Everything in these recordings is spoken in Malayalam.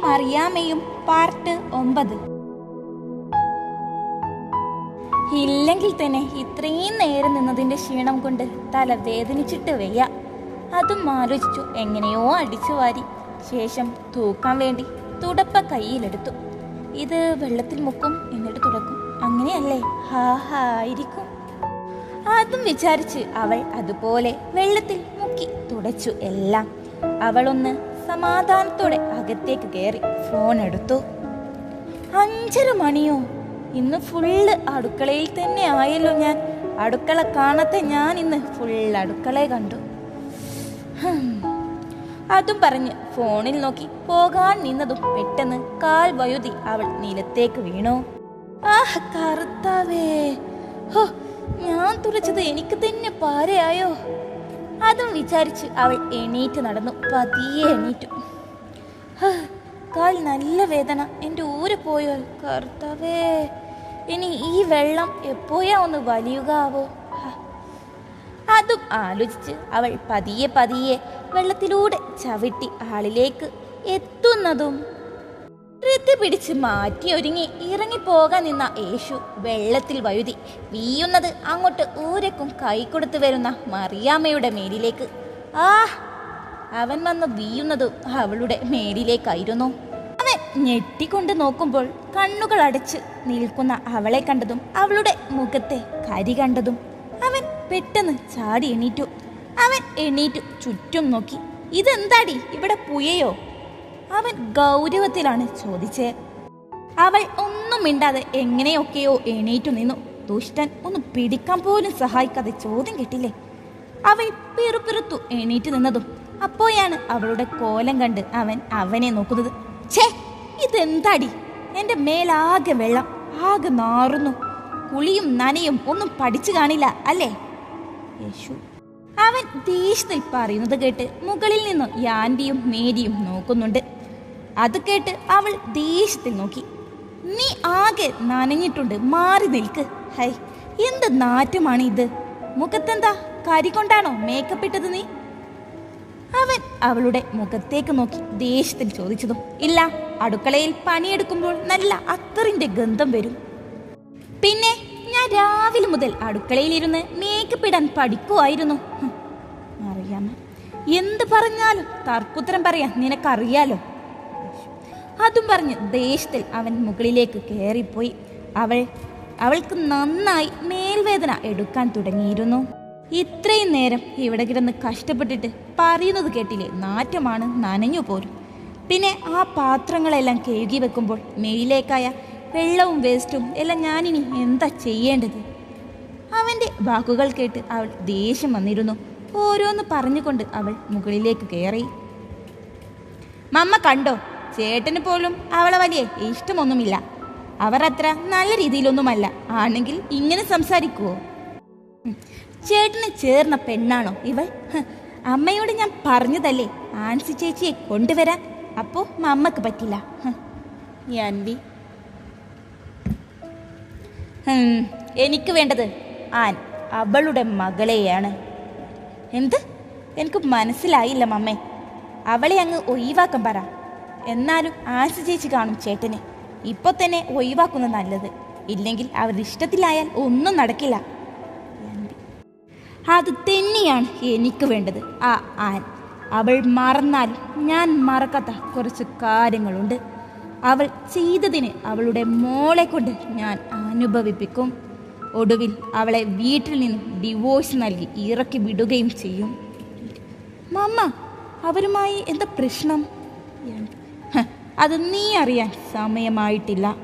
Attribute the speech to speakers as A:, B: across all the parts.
A: മറിയാമയും പാർട്ട് ഒമ്പത്. ഇല്ലെങ്കിൽ തന്നെ ഇത്രയും നേരം നിന്നതിന്റെ ക്ഷീണം കൊണ്ട് തല വേദനിച്ചിട്ട് വയ്യ. അതും ആലോചിച്ചു എങ്ങനെയോ അടിച്ചു വാരി. ശേഷം തൂക്കാൻ വേണ്ടി തുടപ്പ കയ്യിലെടുത്തു. ഇത് വെള്ളത്തിൽ മുക്കും എന്നിട്ട് തുടക്കും. അങ്ങനെയല്ലേ? ഹാ ഹാ ആയിരിക്കും. അതും വിചാരിച്ച് അവൾ അതുപോലെ വെള്ളത്തിൽ മുക്കി തുടച്ചു എല്ലാം. അവളൊന്ന് സമാധാനത്തോടെ അകത്തേക്ക് കയറി ഫോൺ എടുത്തു. അഞ്ചര മണിയോ? ഇന്ന് ഫുള്ള് അടുക്കളയിൽ തന്നെ ആയല്ലോ ഞാൻ. അടുക്കള കാണത്തെ ഞാൻ ഇന്ന് ഫുൾ അടുക്കളയെ കണ്ടു. അതും പറഞ്ഞ് ഫോണിൽ നോക്കി പോകാൻ നിന്നതും പെട്ടെന്ന് കാൽ വയുതി അവൾ നിലത്തേക്ക് വീണു. ആഹ് കറുത്താവേ ഹോ ഞാൻ തുറച്ചത് എനിക്ക് തന്നെ പാരയായോ? അതും വിചാരിച്ച് അവൾ എണീറ്റ് നടന്നു. പതിയെ എണീറ്റു. കാൽ നല്ല വേദന. എന്റെ ഊര് പോയോ? കർത്താവേ ഇനി ഈ വെള്ളം എപ്പോഴാ ഒന്ന് വലിയുകാവോ? അതും ആലോചിച്ച് അവൾ പതിയെ പതിയെ വെള്ളത്തിലൂടെ ചവിട്ടി ആളിലേക്ക് എത്തുന്നതും ധൃതി പിടിച്ച് മാറ്റി ഒരുങ്ങി ഇറങ്ങിപ്പോകാൻ നിന്ന യേശു വെള്ളത്തിൽ വഴുതി. വീയുന്നത് അങ്ങോട്ട് ഊരക്കും കൈ കൊടുത്തു വരുന്ന മറിയാമ്മയുടെ മേലിലേക്ക്. ആ അവൻ വന്ന് വീയുന്നതും അവളുടെ മേലിലേക്കായിരുന്നു. അവൻ ഞെട്ടിക്കൊണ്ട് നോക്കുമ്പോൾ കണ്ണുകൾ അടച്ച് നിൽക്കുന്ന അവളെ കണ്ടതും അവളുടെ മുഖത്തെ കരി കണ്ടതും അവൻ പെട്ടെന്ന് ചാടി എണീറ്റു. അവൻ എണീറ്റു ചുറ്റും നോക്കി. ഇതെന്താടി? ഇവിടെ പുയയോ അവൻ ഗൗരവത്തിലാണ് ചോദിച്ചേ. അവൾ ഒന്നും മിണ്ടാതെ എങ്ങനെയൊക്കെയോ എണീറ്റു നിന്നു. ദുഷ്ടൻ ഒന്ന് പിടിക്കാൻ പോലും സഹായിക്കാതെ ചോദ്യം കേട്ടില്ലേ? അവൾ പിറുപിറുത്തു എണീറ്റ് നിന്നതും അപ്പോഴാണ് അവളുടെ കോലം കണ്ട് അവൻ അവനെ നോക്കുന്നത്. ഛേ ഇതെന്താടി? എന്റെ മേലാകെ വെള്ളം ആകെ നാറുന്നു. കുളിയും നനയും ഒന്നും പഠിച്ചു കാണില്ല അല്ലേ? യേശു. അവൻ ദേഷ്യത്തിൽ പറയുന്നത് കേട്ട് മുകളിൽ നിന്ന് യാൻഡിയും മേരിയും നോക്കുന്നുണ്ട്. അത് കേട്ട് അവൾ ദേഷ്യത്തിൽ നോക്കി. നീ ആകെ നനഞ്ഞിട്ടുണ്ട് മാറി നിൽക്ക്. ഹൈ എന്ത് നാറ്റമാണ് ഇത്? മുഖത്തെന്താ കരി കൊണ്ടാണോ മേക്കപ്പ് ഇട്ടത് നീ? അവൻ അവളുടെ മുഖത്തേക്ക് നോക്കി ദേഷ്യത്തിൽ ചോദിച്ചതും ഇല്ല അടുക്കളയിൽ പണിയെടുക്കുമ്പോൾ നല്ല അത്തറിന്റെ ഗന്ധം വരും. പിന്നെ ഞാൻ രാവിലെ മുതൽ അടുക്കളയിലിരുന്ന് മേക്കപ്പ് ഇടാൻ പഠിക്കുമായിരുന്നു അറിയാമോ? എന്ത് പറഞ്ഞാലും തർക്കുത്തരം പറയാൻ നിനക്കറിയാലോ? അതും പറഞ്ഞ് ദേഷ്യത്തിൽ അവൻ മുകളിലേക്ക് കയറിപ്പോയി അവൾ അവൾക്ക് നന്നായി മേൽവേദന എടുക്കാൻ തുടങ്ങിയിരുന്നു. ഇത്രയും നേരം ഇവിടെ കിടന്ന് കഷ്ടപ്പെട്ടിട്ട് പറയുന്നത് കേട്ടില്ലേ? നാറ്റമാണ് നനഞ്ഞു പോരും. പിന്നെ ആ പാത്രങ്ങളെല്ലാം കഴുകി വെക്കുമ്പോൾ മേയിലേക്കായ വെള്ളവും വേസ്റ്റും എല്ലാം ഞാനിനി എന്താ ചെയ്യേണ്ടത്? അവന്റെ വാക്കുകൾ കേട്ട് അവൾ ദേഷ്യം വന്നിരുന്നു. ഓരോന്ന് പറഞ്ഞുകൊണ്ട് അവൾ മുകളിലേക്ക് കയറി മമ്മ കണ്ടോ? ചേട്ടന് പോലും അവളെ വലിയ ഇഷ്ടമൊന്നുമില്ല. അവർ അത്ര നല്ല രീതിയിലൊന്നുമല്ല. ആണെങ്കിൽ ഇങ്ങനെ സംസാരിക്കുവോ. ചേട്ടന് ചേർന്ന പെണ്ണാണോ ഇവൾ? അമ്മയോട് ഞാൻ പറഞ്ഞതല്ലേ ആൻസി ചേച്ചിയെ കൊണ്ടുവരാൻ? അപ്പോ മമ്മക്ക് പറ്റില്ല. അൻവി. എനിക്ക് വേണ്ടത് ആൻ അവളുടെ മകളെയാണ്. എന്ത്? എനിക്ക് മനസ്സിലായില്ല മമ്മേ. അവളെ അങ്ങ് ഒഴിവാക്കാൻ പറ. എന്നാലും ആൻസി ചേച്ചി കാണും ചേട്ടനെ. ഇപ്പൊ തന്നെ ഒഴിവാക്കുന്നത് നല്ലത്. ഇല്ലെങ്കിൽ അവരുടെ ഇഷ്ടത്തിലായാൽ ഒന്നും നടക്കില്ല. അത് തന്നെയാണ് എനിക്ക് വേണ്ടത്. ആ ആൻ. അവൾ മറന്നാൽ ഞാൻ മറക്കാത്ത കുറച്ച് കാര്യങ്ങളുണ്ട്. അവൾ ചെയ്തതിന് അവളുടെ മോളെ കൊണ്ട് ഞാൻ അനുഭവിപ്പിക്കും. ഒടുവിൽ അവളെ വീട്ടിൽ നിന്ന് ഡിവോഴ്സ് നൽകി ഇറക്കി വിടുകയും ചെയ്യും. മമ്മ അവരുമായി എന്താ പ്രശ്നം? അത് നീ അറിയാൻ സമയമായിട്ടില്ല.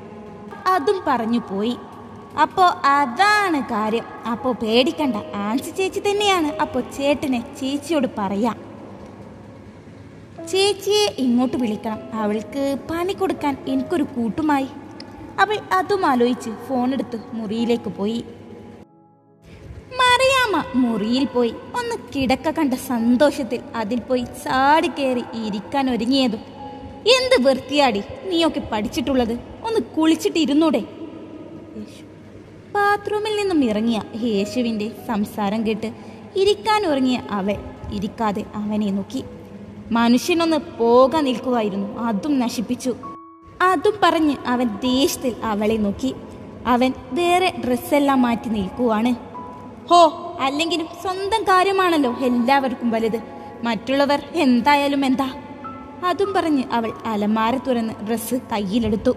A: അതും പറഞ്ഞു പോയി. അപ്പോ അതാണ് കാര്യം. അപ്പോ പേടിക്കണ്ട. ആൻസി ചേച്ചി തന്നെയാണ്. അപ്പോ ചേട്ടനെ ചേച്ചിയോട് പറയാം. ചേച്ചിയെ ഇങ്ങോട്ട് വിളിക്കണം. അവൾക്ക് പണി കൊടുക്കാൻ എനിക്കൊരു കൂട്ടുമായി. അവൾ അതും ആലോചിച്ച് ഫോണെടുത്ത് മുറിയിലേക്ക് പോയി. മറിയാമ്മ മുറിയിൽ പോയി. ഒന്ന് കിടക്ക കണ്ട സന്തോഷത്തിൽ അതിൽ പോയി ചാടിക്കേറി ഇരിക്കാൻ ഒരുങ്ങിയതും എന്ത് വൃത്തിയാടി നീയൊക്കെ പഠിച്ചിട്ടുള്ളത്? ഒന്ന് കുളിച്ചിട്ട് ഇരുന്നൂടെ. ബാത്റൂമിൽ നിന്നും ഇറങ്ങിയ യേശുവിന്റെ സംസാരം കേട്ട് ഇരിക്കാൻ ഉറങ്ങിയ അവൻ ഇരിക്കാതെ അവനെ നോക്കി. മനുഷ്യനൊന്ന് പോകാൻ നിൽക്കുമായിരുന്നു അതും നശിപ്പിച്ചു. അതും പറഞ്ഞ് അവൻ ദേഷ്യത്തിൽ അവളെ നോക്കി. അവൻ വേറെ ഡ്രസ്സെല്ലാം മാറ്റി നിൽക്കുവാണ്. ഹോ അല്ലെങ്കിലും സ്വന്തം കാര്യമാണല്ലോ എല്ലാവർക്കും വലുത്. മറ്റുള്ളവർ എന്തായാലും എന്താ? അതും പറഞ്ഞ് അവൾ അലമാര തുറന്ന് ഡ്രസ്സ് കയ്യിലെടുത്തു.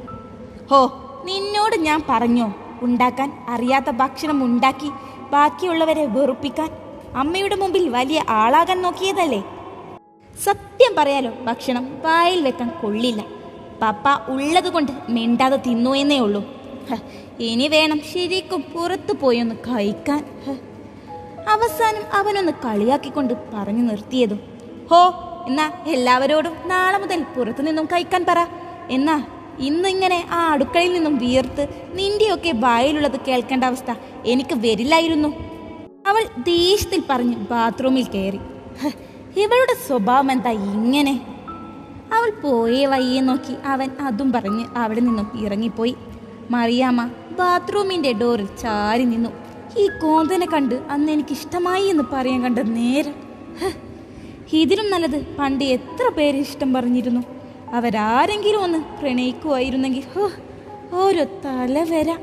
A: ഹോ നിന്നോട് ഞാൻ പറഞ്ഞോ? ഉണ്ടാക്കാൻ അറിയാത്ത ഭക്ഷണം ഉണ്ടാക്കി ബാക്കിയുള്ളവരെ വെറുപ്പിക്കാൻ. അമ്മയുടെ മുമ്പിൽ വലിയ ആളാകാൻ നോക്കിയതല്ലേ? സത്യം പറയാലോ ഭക്ഷണം വായിൽ വെക്കാൻ കൊള്ളില്ല. പപ്പ ഉള്ളത് കൊണ്ട് മിണ്ടാതെ തിന്നു എന്നേ ഉള്ളൂ. ഇനി വേണം ശരിക്കും പുറത്തു പോയൊന്ന് കഴിക്കാൻ. അവസാനം അവനൊന്ന് കളിയാക്കിക്കൊണ്ട് പറഞ്ഞു നിർത്തിയതും. ഹോ എന്നാ എല്ലാവരോടും നാളെ മുതൽ പുറത്തു നിന്നും കഴിക്കാൻ പറ. എന്നാ ഇന്നിങ്ങനെ ആ അടുക്കളയിൽ നിന്നും വിയർത്ത് നിന്റെയൊക്കെ വായിലുള്ളത് കേൾക്കേണ്ട അവസ്ഥ എനിക്ക് വരില്ലായിരുന്നു. അവൾ ദേഷ്യത്തിൽ പറഞ്ഞ് ബാത്റൂമിൽ കയറി. ഇവളുടെ സ്വഭാവം എന്താ ഇങ്ങനെ? അവൾ പോയേ വയ്യെ നോക്കി അവൻ അതും പറഞ്ഞ് അവിടെ നിന്നും ഇറങ്ങിപ്പോയി. മറിയാമ്മ ബാത്റൂമിന്റെ ഡോറിൽ ചാരി നിന്നു. ഈ കോന്തനെ കണ്ട് അന്ന് എനിക്കിഷ്ടമായി എന്ന് പറയാൻ കണ്ട നേരം. ഇതിലും നല്ലത് പണ്ട് എത്ര പേര് ഇഷ്ടം പറഞ്ഞിരുന്നു. അവരാരെങ്കിലും ഒന്ന് പ്രണയിക്കുമായിരുന്നെങ്കിൽ ഓരോ തലവര.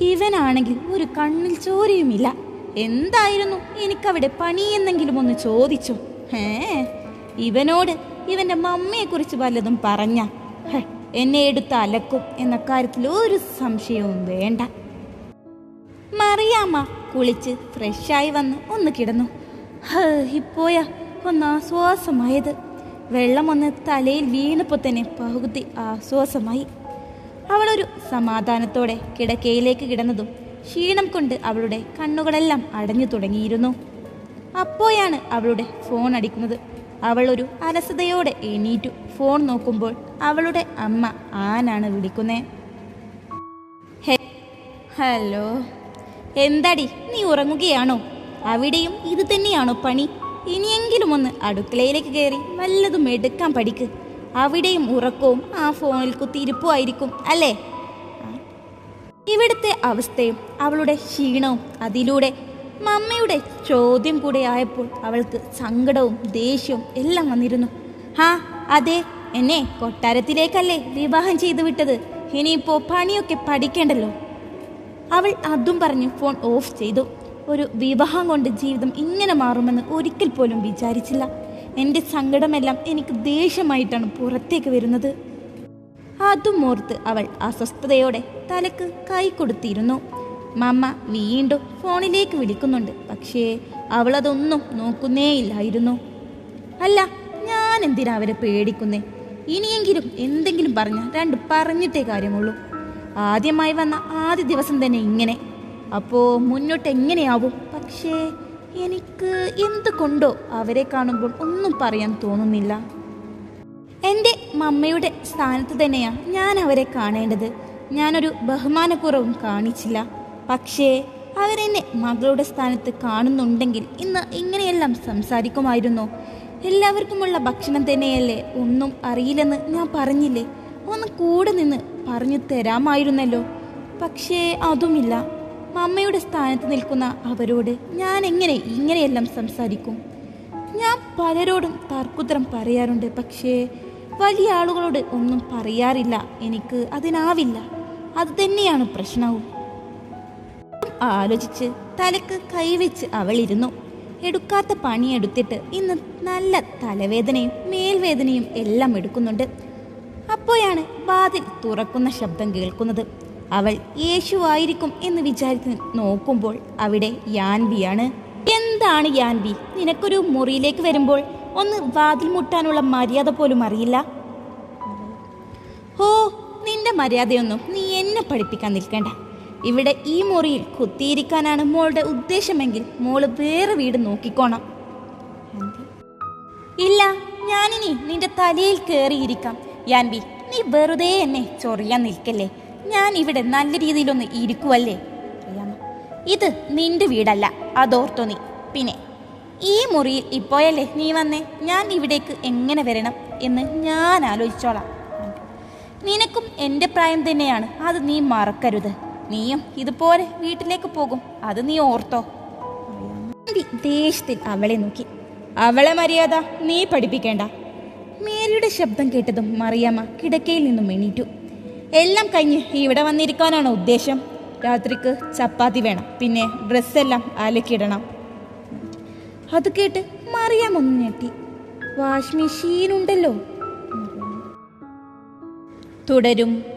A: ഇവനാണെങ്കിൽ ഒരു കണ്ണിൽ ചോരയുമില്ല. എന്തായിരുന്നു എനിക്കവിടെ പണിയെന്നെങ്കിലും ഒന്ന് ചോദിച്ചു? ഏ ഇവനോട് ഇവന്റെ മമ്മിയെക്കുറിച്ച് വല്ലതും പറഞ്ഞ? എന്നെ എടുത്ത് അലക്കും എന്ന കാര്യത്തിൽ ഒരു സംശയവും വേണ്ട. മറിയാമ്മ കുളിച്ച് ഫ്രഷായി വന്ന് ഒന്ന് കിടന്നു. ഇപ്പോയാ ഒന്ന് ആശ്വാസമായത് വെള്ളം ഒന്ന് തലയിൽ വീണപ്പോൾ തന്നെ പകുതി ആശ്വാസമായി അവളൊരു സമാധാനത്തോടെ കിടക്കയിലേക്ക് കിടന്നതും ക്ഷീണം കൊണ്ട് അവളുടെ കണ്ണുകളെല്ലാം അടഞ്ഞു തുടങ്ങിയിരുന്നു. അപ്പോഴാണ് അവളുടെ ഫോൺ അടിക്കുന്നത്. അവൾ ഒരു അലസതയോടെ എണീറ്റു. ഫോൺ നോക്കുമ്പോൾ അവളുടെ അമ്മ ആനാണ് ഹേ ഹലോ. എന്താടി? നീ ഉറങ്ങുകയാണോ? അവിടെയും ഇത് തന്നെയാണോ പണി? ഇനിയെങ്കിലും ഒന്ന് അടുക്കളയിലേക്ക് കയറി വല്ലതും എടുക്കാൻ പഠിക്ക്. അവിടെയും ഉറക്കവും ആ ഫോണിൽ കുത്തിയിരിപ്പുമായിരിക്കും അല്ലേ? ഇവിടുത്തെ അവസ്ഥയും അവളുടെ ക്ഷീണവും അതിലൂടെ മമ്മയുടെ ചോദ്യം കൂടെ ആയപ്പോൾ അവൾക്ക് സങ്കടവും ദേഷ്യവും എല്ലാം വന്നിരുന്നു. ഹാ അതെ എന്നെ കൊട്ടാരത്തിലേക്കല്ലേ വിവാഹം ചെയ്തു വിട്ടത്? ഇനിയിപ്പോൾ പണിയൊക്കെ പഠിക്കേണ്ടല്ലോ. അവൾ അതും പറഞ്ഞ് ഫോൺ ഓഫ് ചെയ്തു. ഒരു വിവാഹം കൊണ്ട് ജീവിതം ഇങ്ങനെ മാറുമെന്ന് ഒരിക്കൽ പോലും വിചാരിച്ചില്ല. എന്റെ സങ്കടമെല്ലാം എനിക്ക് ദേഷ്യമായിട്ടാണ് പുറത്തേക്ക് വരുന്നത്. അതും ഓർത്ത് അവൾ അസ്വസ്ഥതയോടെ തലക്ക് കൈ കൊടുത്തിരുന്നു. മമ്മ വീണ്ടും ഫോണിലേക്ക് വിളിക്കുന്നുണ്ട്. പക്ഷേ അവളതൊന്നും നോക്കുന്നേയില്ലായിരുന്നു. അല്ല ഞാൻ എന്തിനാ അവരെ പേടിക്കുന്നേ? ഇനിയെങ്കിലും എന്തെങ്കിലും പറഞ്ഞാൽ രണ്ട് പറഞ്ഞിട്ടേ കാര്യമുള്ളൂ. ആദ്യമായി വന്ന ആദ്യ ദിവസം തന്നെ ഇങ്ങനെ. അപ്പോ മുന്നോട്ട് എങ്ങനെയാവും പക്ഷേ എനിക്ക് എന്തുകൊണ്ടോ അവരെ കാണുമ്പോൾ ഒന്നും പറയാൻ തോന്നുന്നില്ല. എന്റെ മമ്മയുടെ സ്ഥാനത്ത് തന്നെയാണ് ഞാൻ അവരെ കാണേണ്ടത്. ഞാനൊരു ബഹുമാനക്കുറവും കാണിച്ചില്ല. പക്ഷേ അവരെന്നെ മകളുടെ സ്ഥാനത്ത് കാണുന്നുണ്ടെങ്കിൽ ഇന്ന് ഇങ്ങനെയെല്ലാം സംസാരിക്കുമായിരുന്നു. എല്ലാവർക്കുമുള്ള ഭക്ഷണം തന്നെയല്ലേ? ഒന്നും അറിയില്ലെന്ന് ഞാൻ പറഞ്ഞില്ലേ? ഒന്ന് കൂടെ നിന്ന് പറഞ്ഞു തരാമായിരുന്നല്ലോ. പക്ഷേ അതുമില്ല. മമ്മയുടെ സ്ഥാനത്ത് നിൽക്കുന്ന അവരോട് ഞാൻ എങ്ങനെ ഇങ്ങനെയെല്ലാം സംസാരിക്കും? ഞാൻ പലരോടും തർക്കുത്തരം പറയാറുണ്ട് പക്ഷേ വലിയ ആളുകളോട് ഒന്നും പറയാറില്ല. എനിക്ക് അതിനാവില്ല. അത് തന്നെയാണ് പ്രശ്നവും. ആലോചിച്ച് തലക്ക് കൈവച്ച് അവളിരുന്നു. എടുക്കാത്ത പണിയെടുത്തിട്ട് ഇന്ന് നല്ല തലവേദനയും മേൽവേദനയും എല്ലാം എടുക്കുന്നുണ്ട്. അപ്പോഴാണ് വാതിൽ തുറക്കുന്ന ശബ്ദം കേൾക്കുന്നത്. അവൾ യേശുവായിരിക്കും എന്ന് വിചാരിച്ച് നോക്കുമ്പോൾ അവിടെ യാൻവിയാണ് എന്താണ് യാൻവി? നിനക്കൊരു മുറിയിലേക്ക് വരുമ്പോൾ ഒന്ന് വാതിൽ മുട്ടാനുള്ള മര്യാദ പോലും അറിയില്ല? ഹോ നിന്റെ മര്യാദയൊന്നും നീ എന്നെ പഠിപ്പിക്കാൻ നിൽക്കേണ്ട. ഇവിടെ ഈ മുറിയിൽ കുത്തിയിരിക്കാനാണ് മോളുടെ ഉദ്ദേശമെങ്കിൽ മോൾ വേറെ വീട് നോക്കിക്കോണം. ഇല്ല ഞാനിനി നിന്റെ തലയിൽ കയറിയിരിക്കാം യാൻവി നീ വെറുതെ എന്നെ ചൊറിയാൻ നിൽക്കല്ലേ? ഞാൻ ഇവിടെ നല്ല രീതിയിലൊന്ന് ഇരിക്കുവല്ലേ? ഇത് നിന്റെ വീടല്ല അതോർത്തോ നീ. പിന്നെ ഈ മുറിയിൽ ഇപ്പോയല്ലേ നീ വന്നേ? ഞാൻ ഇവിടേക്ക് എങ്ങനെ വരണം എന്ന് ഞാൻ ആലോചിച്ചോളാം. നിനക്കും എന്റെ പ്രായം തന്നെയാണ് അത് നീ മറക്കരുത്. നീയും ഇതുപോലെ വീട്ടിലേക്ക് പോകും അത് നീ ഓർത്തോ. ദേഷ്യത്തിൽ അവളെ നോക്കി. അവളെ മര്യാദ നീ പഠിപ്പിക്കേണ്ട. മേരിയുടെ ശബ്ദം കേട്ടതും മറിയാമ്മ കിടക്കയിൽ നിന്നും എണീറ്റു. എല്ലാം കഴിഞ്ഞ് ഇവിടെ വന്നിരിക്കാനാണ് ഉദ്ദേശം? രാത്രിക്ക് ചപ്പാത്തി വേണം പിന്നെ ഡ്രസ്സെല്ലാം അലക്കിടണം അത് കേട്ട് മറിയാം ഒന്ന് ഞെട്ടി. വാഷ് മെഷീൻ ഉണ്ടല്ലോ. തുടരും.